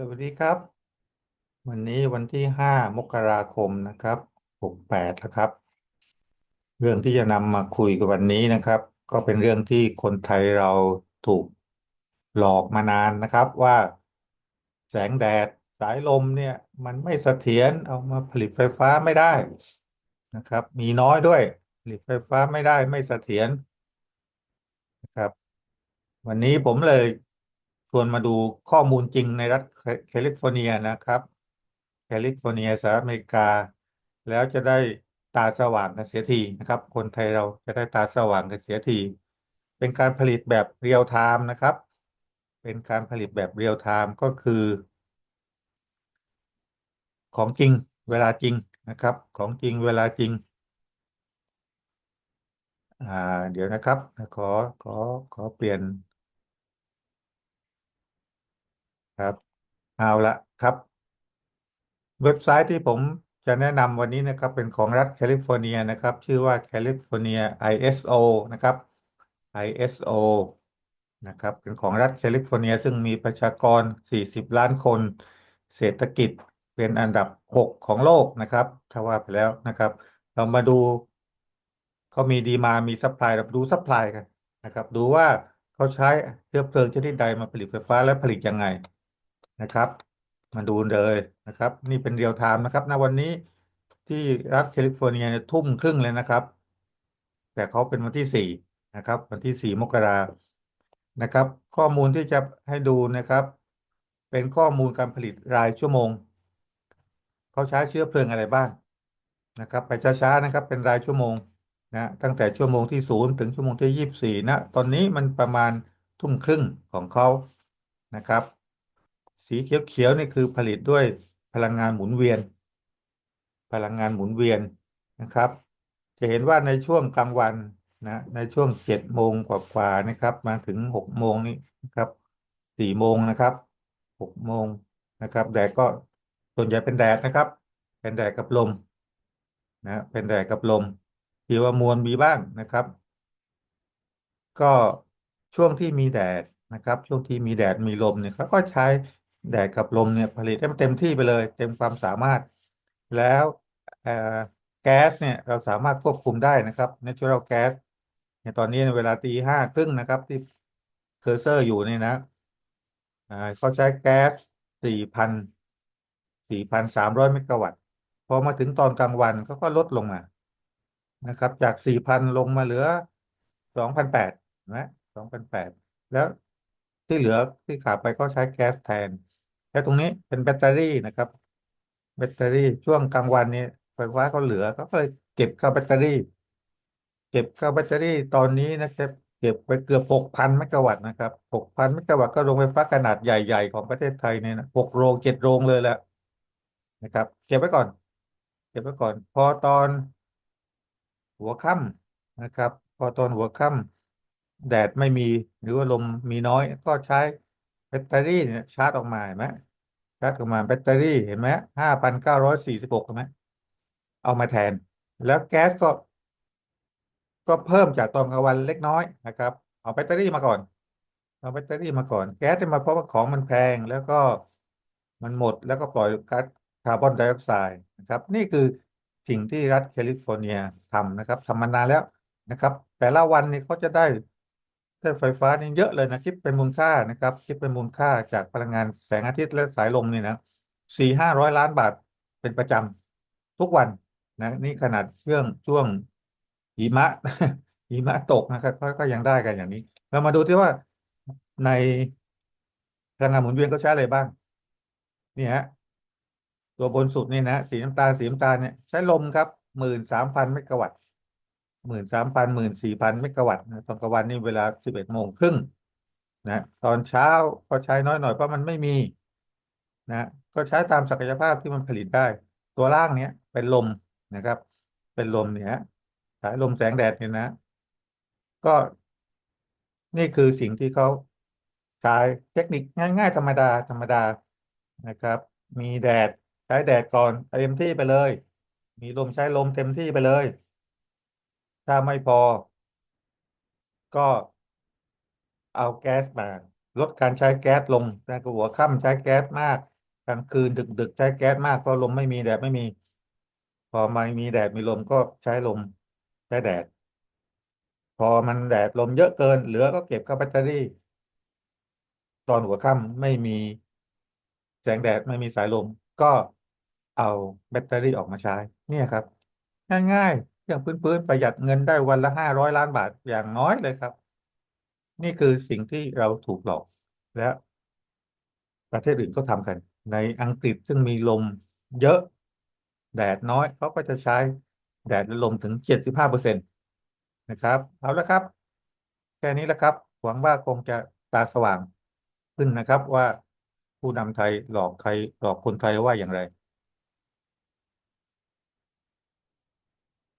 สวัสดีครับ วันนี้วันที่ห้ามกราคมนะครับหกแปดนะครับ เรื่องที่จะนำมาคุยกันวันนี้นะครับ ก็เป็นเรื่องที่คนไทยเราถูกหลอกมานานนะครับว่าแสงแดดสายลมเนี่ย มันไม่เสถียรเอามาผลิตไฟฟ้าไม่ได้นะครับ มีน้อยด้วย ผลิตไฟฟ้าไม่ได้ไม่เสถียรนะครับ วันนี้ผมเลย ชวนมาดูข้อมูลจริงในรัฐแคลิฟอร์เนียนะครับแคลิฟอร์เนียสหรัฐอเมริกา แล้วจะได้ตาสว่างกันเสียทีนะครับ คนไทยเราจะได้ตาสว่างกันเสียที เป็นการผลิตแบบเรียลไทม์นะครับ เป็นการผลิตแบบเรียลไทม์ก็คือ ของจริงเวลาจริงนะครับ ของจริงเวลาจริงอ่าเดี๋ยวนะครับ ขอขอขอเปลี่ยน ครับเอาละครับ เว็บไซต์ที่ผมจะแนะนำวันนี้นะครับ เป็นของรัฐแคลิฟอร์เนียนะครับ ชื่อว่า California ISO นะครับ ISO นะครับ เป็นของรัฐแคลิฟอร์เนีย ซึ่งมีประชากร 40 ล้านคน เศรษฐกิจเป็นอันดับ 6 ของโลกนะครับ ถ้าว่าไปแล้วนะครับ เรามาดูเขามีดีมามีซัพพลายเราดูซัพพลายกันนะครับ ดูว่าเขาใช้เชื้อเพลิงชนิดใดมาผลิตไฟฟ้าและผลิตยังไง นะครับ มาดูเลยนะครับ นี่เป็นเรียลไทม์นะครับณวันนี้ที่รัฐแคลิฟอร์เนียทุ่มครึ่งเลยนะครับ แต่เขาเป็นวันที่สี่นะครับ วันที่สี่มกรานะครับ ข้อมูลที่จะให้ดูนะครับ เป็นข้อมูลการผลิตรายชั่วโมงเขาใช้เชื้อเพลิงอะไรบ้างนะครับ ไปช้าๆนะครับ เป็นรายชั่วโมงนะตั้งแต่ชั่วโมงที่ศูนย์ถึงชั่วโมงที่ยี่สิบสี่นะ ตอนนี้มันประมาณทุ่มครึ่งของเขานะครับ สีเขียวๆนี่คือผลิตด้วยพลังงานหมุนเวียน พลังงานหมุนเวียนนะครับ จะเห็นว่าในช่วงกลางวันนะในช่วงเจ็ดโมงกว่าๆนะครับ มาถึงหกโมงนี้นะครับสี่โมงนะครับหกโมงนะครับแดดก็ส่วนใหญ่เป็นแดดนะครับ เป็นแดดกับลมนะเป็นแดดกับลมที่ว่ามวลมีบ้างนะครับ ก็ช่วงที่มีแดดนะครับ ช่วงที่มีแดดมีลมเนี่ยเขาก็ใช้ แดดกับลมเนี่ยผลิตให้มันเต็มที่ไปเลย เต็มความสามารถ แล้วแก๊สเนี่ยเราสามารถควบคุมได้นะครับ natural gas ในตอนนี้เวลาตีห้าครึ่งนะครับ ที่เคอร์เซอร์อยู่เนี่ยนะเขาใช้แก๊สสี่พันสี่พันสามร้อยเมกะวัตต์พอมาถึงตอนกลางวันเขาก็ลดลงมานะครับ จากสี่พันลงมาเหลือสองพันแปดนะสองพันแปดแล้ว ที่เหลือที่ขาดไปก็ใช้แก๊สแทน แล้วตรงนี้เป็นแบตเตอรี่นะครับ แบตเตอรี่ช่วงกลางวันนี้ไฟฟ้าเขาเหลือก็เลยเก็บเข้าแบตเตอรี่ เก็บเข้าแบตเตอรี่ตอนนี้นะครับเก็บไปเกือบหกพันเมกะวัตต์นะครับหกพันเมกะวัตต์ก็โรงไฟฟ้าขนาดใหญ่ๆ ของประเทศไทยเนี่ยหกโรงเจ็ดโรงเลยแหละนะครับ เก็บไว้ก่อน เก็บไว้ก่อน พอตอนหัวค่ำนะครับ พอตอนหัวค่ำ แดดไม่มีหรือว่าลมมีน้อย ก็ใช้แบตเตอรี่เนี่ยชาร์จออกมาเห็นไหมชาร์จออกมาแบตเตอรี่เห็นไหมห้าพันเก้าร้อยสี่สิบหกเห็นไหมเอามาแทน แล้วแก๊สก็ ก็เพิ่มจากตอนกลางวันเล็กน้อยนะครับ เอาแบตเตอรี่มาก่อนเอาแบตเตอรี่มาก่อนแก๊สมาเพราะว่าของมันแพงแล้วก็มันหมดแล้วก็ปล่อยก๊าซคาร์บอนไดออกไซด์นะครับ นี่คือสิ่งที่รัฐแคลิฟอร์เนียทำนะครับทำมานานแล้วนะครับ แต่ละวันนี้เขาจะได้ ได้ไฟฟ้านี่เยอะเลยนะคิดเป็นมูลค่านะครับ คิดเป็นมูลค่าจากพลังงานแสงอาทิตย์และสายลมนี่นะสี่ห้าร้อยล้านบาทเป็นประจำทุกวันนะนี่ขนาดช่วงช่วงหิมะหิมะตกนะครับก็ยังได้กันอย่างนี้ เรามาดูที่ว่าในพลังงานหมุนเวียนเขาใช้อะไรบ้าง นี่ฮะตัวบนสุดนี่นะสีน้ำตาลสีน้ำตาลเนี่ยใช้ลมครับหมื่นสามพันเมกะวัตต์ หมื่นสามพันหมื่นสี่พันเมกะวัตต์นะตอนกลางวันนี่เวลาสิบเอ็ดโมงครึ่งนะตอนเช้าก็ใช้น้อยหน่อยเพราะมันไม่มีนะก็ใช้ตามศักยภาพที่มันผลิตได้ ตัวล่างเนี้ยเป็นลมนะครับ เป็นลมเนี่ยสายลมแสงแดดเนี่ยนะ ก็นี่คือสิ่งที่เขาใช้เทคนิคง่าย ๆ ธรรมดาธรรมดานะครับ มีแดดใช้แดดก่อนเต็มที่ไปเลย มีลมใช้ลมเต็มที่ไปเลย ถ้าไม่พอ ก็เอาแก๊สมา ลดการใช้แก๊สลงแต่กหัวค่ำใช้แก๊สมากกลางคืนดึก ๆ ใช้แก๊สมากเพราะลมไม่มีแดดไม่มี พอไม่มีแดดมีลมก็ใช้ลมใช้แดด พอมันแดดลมเยอะเกิน เหลือก็เก็บเข้าแบตเตอรี่ ตอนหัวค่ำไม่มีแสงแดดไม่มีสายลมก็เอาแบตเตอรี่ออกมาใช้ เนี่ยครับ ง่ายๆ อย่างพื้นๆประหยัดเงินได้วันละห้าร้อยล้านบาทอย่างน้อยเลยครับ นี่คือสิ่งที่เราถูกหลอกและประเทศอื่นก็ทำกัน ในอังกฤษซึ่งมีลมเยอะ แดดน้อยเขาก็จะใช้แดดและลมถึงเจ็ดสิบห้าเปอร์เซ็นต์นะครับ เอาละครับ แค่นี้แหละครับ หวังว่าคงจะตาสว่างขึ้นนะครับว่าผู้นำไทยหลอกใครหลอกคนไทยว่าอย่างไร